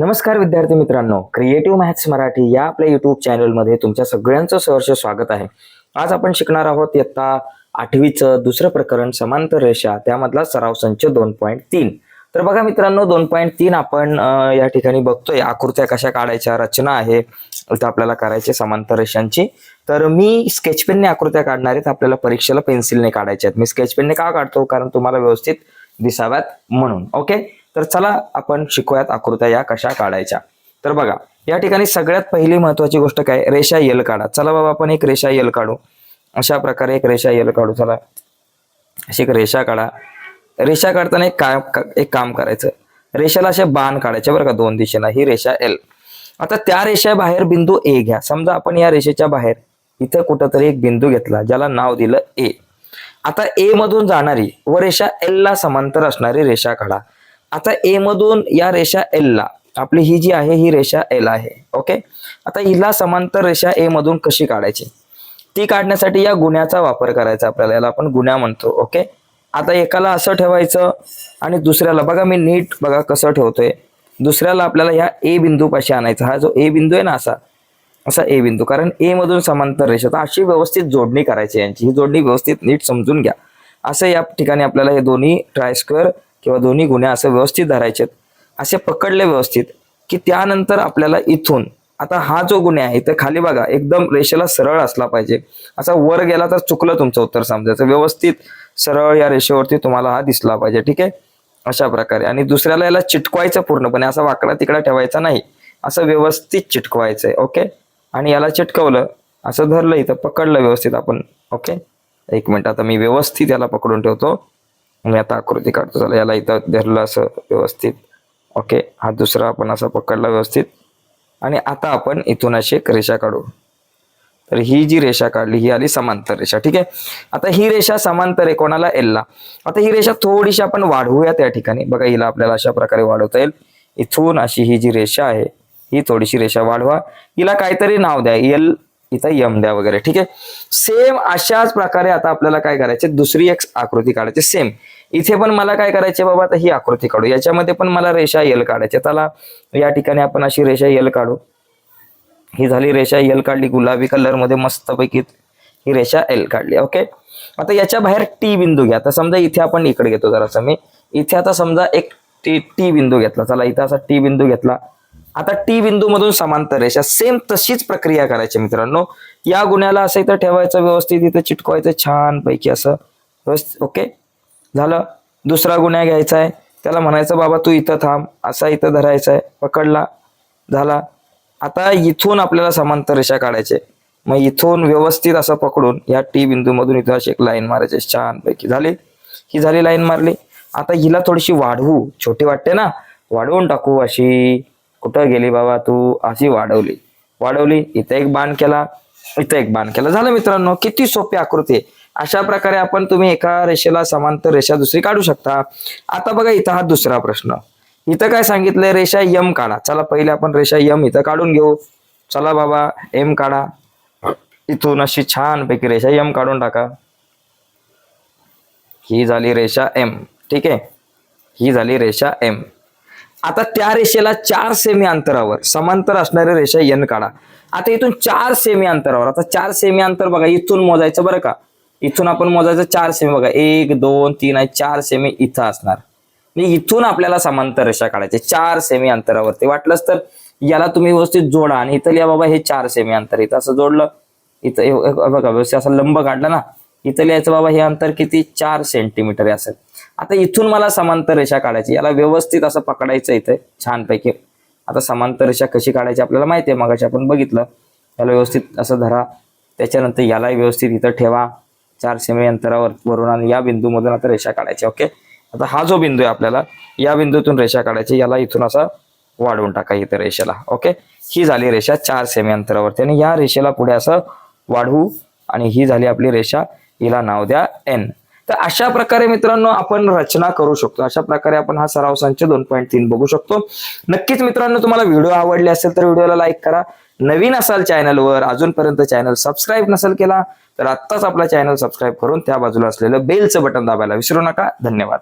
नमस्कार विद्यार्थी मित्रांनो क्रिएटिव्ह मॅथ्स मराठी या आपल्या युट्यूब चॅनलमध्ये तुमच्या सगळ्यांचं सहर्ष स्वागत आहे. आज आपण शिकणार आहोत इयत्ता आठवीचं दुसरं प्रकरण समांतर रेषा त्यामधला सराव संच दोन पॉईंट तीन. तर बघा मित्रांनो दोन पॉईंट तीन आपण या ठिकाणी बघतोय. आकृत्या कशा काढायच्या रचना आहे इथं आपल्याला करायची समांतर रेषांची. तर मी स्केच पेनने आकृत्या काढणार आहेत आपल्याला परीक्षेला पेन्सिलने काढायच्या आहेत. मी स्केच पेनने का काढतो? कारण तुम्हाला व्यवस्थित दिसाव्यात म्हणून. ओके तर चला आपण शिकूयात आकृत्या या कशा काढायच्या. तर बघा या ठिकाणी सगळ्यात पहिली महत्वाची गोष्ट काय? रेषा यल काढा. चला बाबा आपण एक रेषा यल काढू. अशा प्रकारे एक रेषा यल काढू. चला. अशी एक रेषा काढा. रेषा काढताना एक काम एक काम करायचं. रेषाला असे बाण काढायचे बरं का दोन दिशेला. ही रेषा एल आता त्या रेषा बाहेर बिंदू ए घ्या. समजा आपण या रेषेच्या बाहेर इथं कुठंतरी एक बिंदू घेतला ज्याला नाव दिलं ए आता ए मधून जाणारी व रेषा एल ला समांतर असणारी रेषा काढा. आता ए मधून या रेषा एल ला आपली ही जी आहे ही रेषा एल आहे ओके आता हिला समांतर रेषा ए मधून कशी काढायची? ती काढण्यासाठी या गुन्ह्याचा वापर करायचा आपल्याला याला आपण गुन्हा म्हणतो ओके आता एकाला असं ठेवायचं आणि दुसऱ्याला बघा मी नीट बघा कसं ठेवतोय. दुसऱ्याला आपल्याला ह्या ए बिंदू पाशी आणायचा हा जो ए बिंदू आहे ना असा असा ए बिंदू कारण ए मधून समांतर रेषा तर अशी व्यवस्थित जोडणी करायची यांची ही जोडणी व्यवस्थित नीट समजून घ्या. असं या ठिकाणी आपल्याला हे दोन्ही ट्रायस्क्वेअर किंवा दोन्ही गुन्हे असं व्यवस्थित धरायचे असे पकडले व्यवस्थित की त्यानंतर आपल्याला इथून आता हा जो गुन्हे आहे तर खाली बघा एकदम रेषेला सरळ असला पाहिजे. असा वर गेला तर चुकलं तुमचं उत्तर समजायचं. व्यवस्थित सरळ या रेषेवरती तुम्हाला हा दिसला पाहिजे ठीक आहे? अशा प्रकारे. आणि दुसऱ्याला याला चिटकवायचं पूर्णपणे असा वाकडा तिकडा ठेवायचा नाही. असं व्यवस्थित चिटकवायचंय ओके? आणि याला चिटकवलं असं धरलं इथं पकडलं व्यवस्थित आपण ओके? एक मिनिट आता मी व्यवस्थित याला पकडून ठेवतो. मी आता आकृती काढतो चला याला इथं धरलं असं व्यवस्थित. ओके हा दुसरा आपण असा पकडला व्यवस्थित. आणि आता आपण इथून अशी एक रेषा काढू. तर ही जी रेषा काढली ही आली समांतर रेषा. ठीक आहे? आता ही रेषा समांतर आहे कोणाला? एलला आता ही रेषा थोडीशी आपण वाढवूया त्या ठिकाणी. बघा हिला आपल्याला अशा प्रकारे वाढवता येईल. इथून अशी ही जी रेषा आहे ही थोडीशी रेषा वाढवा. हिला काहीतरी नाव द्या. एल इथं यम द्या वगैरे ठीक आहे? सेम अशाच प्रकारे आता आपल्याला काय करायचे? दुसरी एक आकृती काढायची. सेम इथे पण मला काय करायचे बाबा? आता ही आकृती काढू. याच्यामध्ये पण मला रेषा यल काढायची. चला या ठिकाणी आपण अशी रेषा यल काढू. ही झाली रेषा यल काढली गुलाबी कलरमध्ये मस्तपैकी ही रेषा एल काढली ओके आता याच्या बाहेर टी बिंदू घ्या. आता समजा इथे आपण इकडे घेतो जरासा मी. इथे आता समजा एक टी टी बिंदू घेतला. चला इथे असा टी बिंदू घेतला. आता टी बिंदू मधून समांतर रेषा सेम तशीच प्रक्रिया करायची मित्रांनो. या गुन्ह्याला असं इथं ठेवायचं व्यवस्थित इथं चिटकवायचं छान पैकी असं. व्यवस्थित ओके झालं. दुसरा गुन्हा घ्यायचा आहे. त्याला म्हणायचं बाबा तू इथं थांब. असा इथं धरायचा आहे. पकडला. झाला. आता इथून आपल्याला समांतर रेषा काढायचे मग इथून व्यवस्थित असं पकडून या टी बिंदू मधून इथं अशी एक लाईन मारायची छान पैकी झाली? ही झाली लाईन मारली. आता हिला थोडीशी वाढवू. छोटी वाटते ना? वाढवून टाकू अशी. कुठं गेली बाबा तू? अशी वाढवली. वाढवली इथं एक बाण केला इथं एक बाण केला. झालं मित्रांनो किती सोपी आकृती. आहे अशा प्रकारे आपण तुम्ही एका रेषेला समांतर रेषा दुसरी काढू शकता. आता बघा इथं हा दुसरा प्रश्न. इथं काय सांगितलंय? रेषा यम काढा. चला पहिले आपण रेषा यम इथं काढून घेऊ. चला बाबा एम काढा. इथून अशी छान पैकी रेषा यम काढून टाका. ही झाली रेषा एम ठीक आहे? ही झाली रेषा एम आता त्या रेषेला चार सेमी अंतरावर समांतर असणाऱ्या रेषा एन काढा. आता इथून चार सेमी अंतरावर आता चार सेमी अंतर बघा इथून मोजायचं बरं का? इथून आपण मोजायचं चार सेमी बघा एक दोन तीन आहे चार सेमी इथं असणार. आणि इथून आपल्याला समांतर रेषा काढायचे चार सेमी अंतरावरती. वाटलंच तर याला तुम्ही व्यवस्थित जोडा आणि इथं लिहा बाबा हे चार सेमी अंतर इथं असं जोडलं इथं बघा व्यवस्थित असं लंब काढला ना. इथं लिहायचं बाबा हे अंतर किती? चार सेंटीमीटर असेल आता इथून मला समांतर रेषा काढायची. याला व्यवस्थित असं पकडायचं इथे छानपैकी. आता समांतर रेषा कशी काढायची आपल्याला माहिती आहे मगाशी आपण बघितलं. याला व्यवस्थित असं धरा. त्याच्यानंतर यालाही व्यवस्थित इथं ठेवा. चार सेमी अंतरावर वरून आणि या बिंदूमधून आता रेषा काढायची ओके? आता हा जो बिंदू आहे आपल्याला या बिंदूतून रेषा काढायची. याला इथून असं वाढवून टाका इथं रेषेला ओके? ही झाली रेषा चार सेमी अंतरावरती आणि या रेषेला पुढे असं वाढवू आणि ही झाली आपली रेषा. हिला नाव द्या एन तर अशा प्रकारे मित्रांनो आपण रचना करू शकतो. अशा प्रकारे आपण हा सराव संच दोन पॉईंट तीन बघू शकतो. नक्कीच मित्रांनो तुम्हाला व्हिडिओ आवडले असेल तर व्हिडिओला लाईक करा. नवीन असाल चॅनलवर अजूनपर्यंत चॅनल सबस्क्राईब नसेल केला तर आत्ताच आपला चॅनल सबस्क्राईब करून त्या बाजूला असलेलं बेलचं बटन दाबायला विसरू नका. धन्यवाद.